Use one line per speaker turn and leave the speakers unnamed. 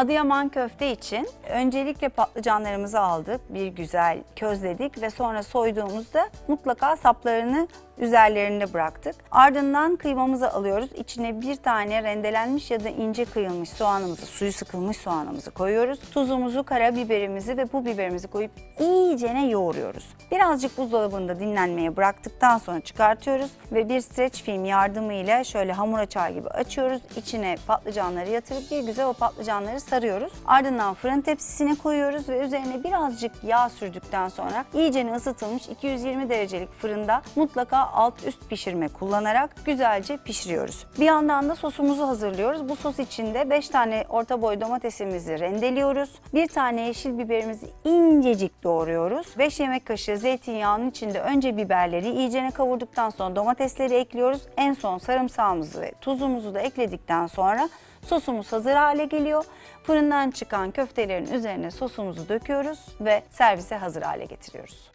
Adıyaman köfte için öncelikle patlıcanlarımızı aldık, bir güzel közledik ve sonra soyduğumuzda mutlaka saplarını üzerlerinde bıraktık. Ardından kıymamızı alıyoruz. İçine bir tane rendelenmiş ya da ince kıyılmış soğanımızı, suyu sıkılmış soğanımızı koyuyoruz. Tuzumuzu, karabiberimizi ve pul biberimizi koyup iyicene yoğuruyoruz. Birazcık buzdolabında dinlenmeye bıraktıktan sonra çıkartıyoruz ve bir streç film yardımıyla şöyle hamur açar gibi açıyoruz. İçine patlıcanları yatırıp bir güzel o patlıcanları sarıyoruz. Ardından fırın tepsisine koyuyoruz ve üzerine birazcık yağ sürdükten sonra iyicene ısıtılmış 220 derecelik fırında mutlaka alt üst pişirme kullanarak güzelce pişiriyoruz. Bir yandan da sosumuzu hazırlıyoruz. Bu sos içinde 5 tane orta boy domatesimizi rendeliyoruz. Bir tane yeşil biberimizi incecik doğruyoruz. 5 yemek kaşığı zeytinyağının içinde önce biberleri iyicene kavurduktan sonra domatesleri ekliyoruz. En son sarımsağımızı ve tuzumuzu da ekledikten sonra sosumuz hazır hale geliyor. Fırından çıkan köftelerin üzerine sosumuzu döküyoruz ve servise hazır hale getiriyoruz.